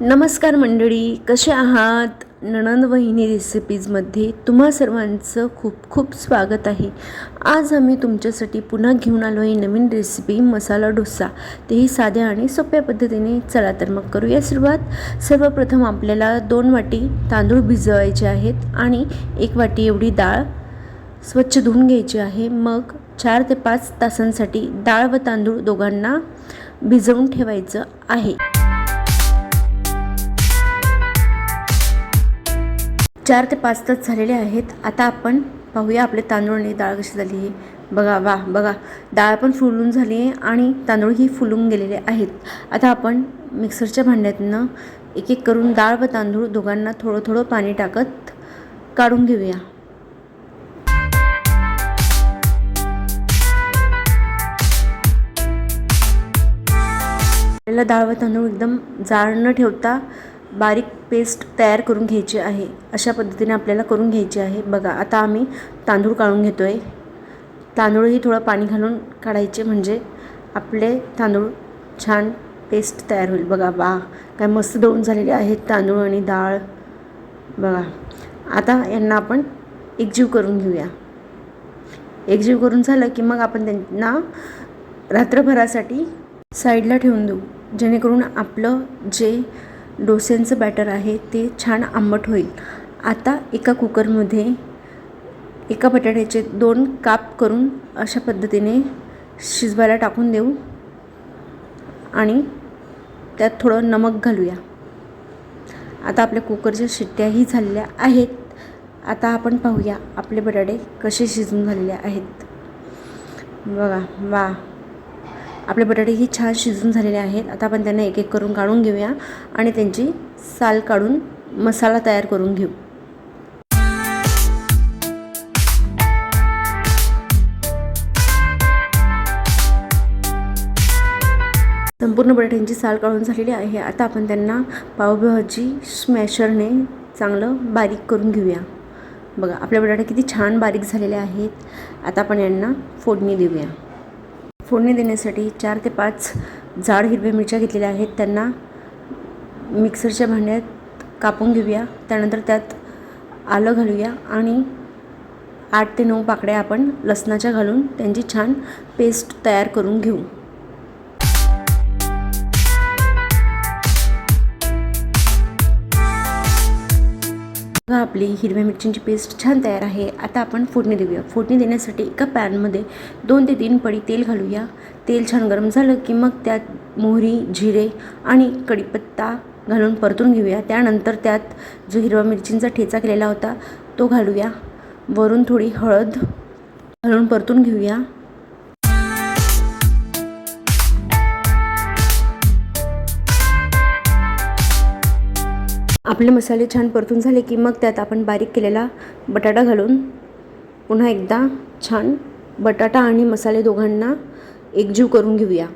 नमस्कार मंडळी कसे आहात? नणंद वहिनी रेसिपीजमध्ये तुम्हा सर्वांचं खूप खूप स्वागत आहे. आज आम्ही तुमच्यासाठी पुन्हा घेऊन आलो आहे नवीन रेसिपी मसाला डोसा. तेही साध्या आणि सोप्या पद्धतीने. चला तर मग करूया सुरुवात. सर्वप्रथम आपल्याला दोन वाटी तांदूळ भिजवायचे आहेत आणि एक वाटी एवढी डाळ स्वच्छ धुवून घ्यायची आहे. मग चार ते पाच तासांसाठी डाळ व तांदूळ दोघांना भिजवून ठेवायचं आहे. चार ते पाच तास झालेले आहेत. आता आपण पाहूया आपले तांदूळ आणि डाळ कशी झाली आहे बघा वा बघा. डाळ पण फुलून झाली आहे आणि तांदूळही फुलून गेलेले आहेत. आता आपण मिक्सरच्या भांड्यातनं एक एक करून डाळ व तांदूळ दोघांना थोडं थोडं पाणी टाकत काढून घेऊया. आपल्याला डाळ व तांदूळ एकदम जाड न ठेवता बारीक पेस्ट तयार करून घ्यायची आहे. अशा पद्धतीने आपल्याला करून घ्यायची आहे. बघा आता आम्ही तांदूळ काढून घेतो आहे तांदूळही थोडं पाणी घालून काढायचे म्हणजे आपले तांदूळ छान पेस्ट तयार होईल. बघा वा काय मस्त दळून झालेले आहेत तांदूळ आणि डाळ. बघा आता यांना आपण एकजीव करून घेऊया. एकजीव करून झालं की मग आपण त्यांना रात्रभरासाठी साईडला ठेवून देऊ. जेणेकरून आपलं जे डोस्यांचं बॅटर आहे ते छान आंबट होईल. आता एका कुकरमध्ये एका बटाट्याचे दोन काप करून अशा पद्धतीने शिजवायला टाकून देऊ. आणि त्यात थोडं नमक घालूया. आता आपल्या कुकरच्या शिट्ट्याही झालेल्या आहेत. आता आपण पाहूया आपले बटाटे कसे शिजून झालेले आहेत. बघा वा. आपले बटाटेही छान शिजून झालेले आहेत. आता आपण त्यांना एक एक करून काढून घेऊया आणि त्यांची साल काढून मसाला तयार करून घेऊ. संपूर्ण बटाट्यांची साल काढून झालेली आहे. आता आपण त्यांना पावभाजी स्मॅशरने चांगलं बारीक करून घेऊया. बघा आपले बटाटे किती छान बारीक झालेले आहेत. आता आपण यांना फोडणी देऊया. फोडणी देण्यासाठी चार ते पाच जाड हिरव्या मिरच्या घेतलेल्या आहेत. त्यांना मिक्सरच्या भांड्यात कापून घेऊया. त्यानंतर त्यात आलं घालूया आणि आठ ते नऊ पाकड्या आपण लसणाच्या घालून त्यांची छान पेस्ट तयार करून घेऊ. बघा आपली हिरव्या मिरचींची पेस्ट छान तयार आहे. आता आपण फोडणी देऊया. फोडणी देण्यासाठी एका पॅनमध्ये दोन ते तीन पडी तेल घालूया. तेल छान गरम झालं की मग त्यात मोहरी जिरे आणि कढीपत्ता घालून परतून घेऊया. त्यानंतर त्यात जो हिरवा मिरचींचा ठेचा केलेला होता तो घालूया. वरून थोडी हळद घालून परतून घेऊया. आपले मसाले छान परतून झाले की मग त्यात आपण बारीक केलेला बटाटा घालून पुन्हा एकदा छान बटाटा आणि मसाले दोघांना एकजीव करून घेऊया.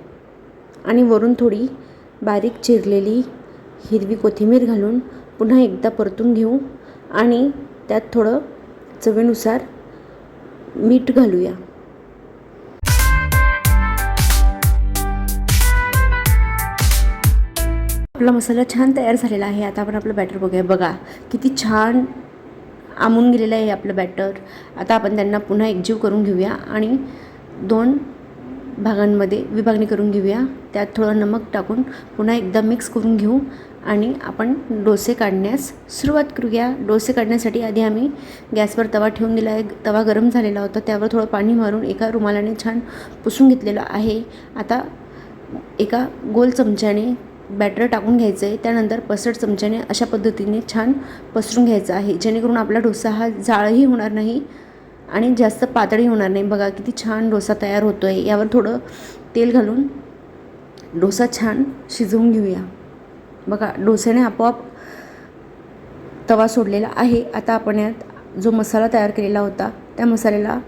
आणि वरून थोडी बारीक चिरलेली हिरवी कोथिंबीर घालून पुन्हा एकदा परतून घेऊ आणि त्यात थोडं चवीनुसार मीठ घालूया. आपला मसाला छान तयार झालेला आहे. आता आपण आपलं बॅटर बघूया. बघा किती छान आमून गेलेलं आहे आपलं बॅटर आता आपण त्यांना पुन्हा एकजीव करून घेऊया आणि दोन भागांमध्ये विभागणी करून घेऊया. त्यात थोडं नमक टाकून पुन्हा एकदा मिक्स करून घेऊ आणि आपण डोसे काढण्यास सुरुवात करूया. डोसे काढण्यासाठी आधी आम्ही गॅसवर तवा ठेवून दिला आहे. तवा गरम झालेला होता. त्यावर थोडं पाणी मारून एका रुमालाने छान पुसून घेतलेलं आहे. आता एका गोल चमच्याने बॅटर टाकून घ्यायचं आहे. त्यानंतर पसरट चमच्याने अशा पद्धतीने छान पसरून घ्यायचं आहे. जेणेकरून आपला डोसा हा जाळही होणार नाही आणि जास्त पातळी होणार नाही. बघा किती छान डोसा तयार होतो आहे यावर थोडं तेल घालून डोसा छान शिजवून घेऊया. बघा डोस्याने आपोआप तवा सोडलेला आहे. आता आपण यात जो मसाला तयार केलेला होता त्या मसाल्याला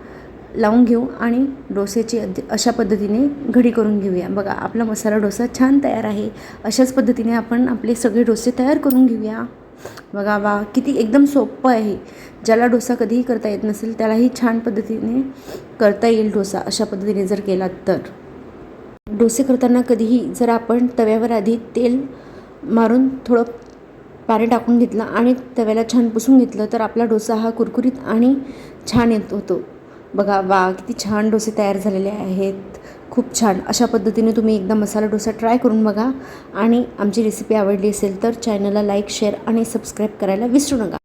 लावून घेऊ आणि डोसेची अशा पद्धतीने घडी करून घेऊया. बघा आपला मसाला डोसा छान तयार आहे. अशाच पद्धतीने आपण आपले सगळे डोसे तयार करून घेऊया. बघा वा किती एकदम सोपं आहे. ज्याला डोसा कधीही करता येत नसेल त्यालाही छान पद्धतीने करता येईल डोसा अशा पद्धतीने जर केला तर. डोसे करताना कधीही जर आपण तव्यावर आधी तेल मारून थोडं पाणी टाकून घेतलं आणि तव्याला छान पुसून घेतलं तर आपला डोसा हा कुरकुरीत आणि छान येत होतो. बघा वा किती छान डोसे तयार झालेले आहेत. खूप छान. अशा पद्धतीने तुम्ही एकदा मसाला डोसा ट्राय करून बघा. आणि आमची रेसिपी आवडली असेल तर चॅनलला लाईक शेअर आणि सबस्क्राईब करायला विसरू नका.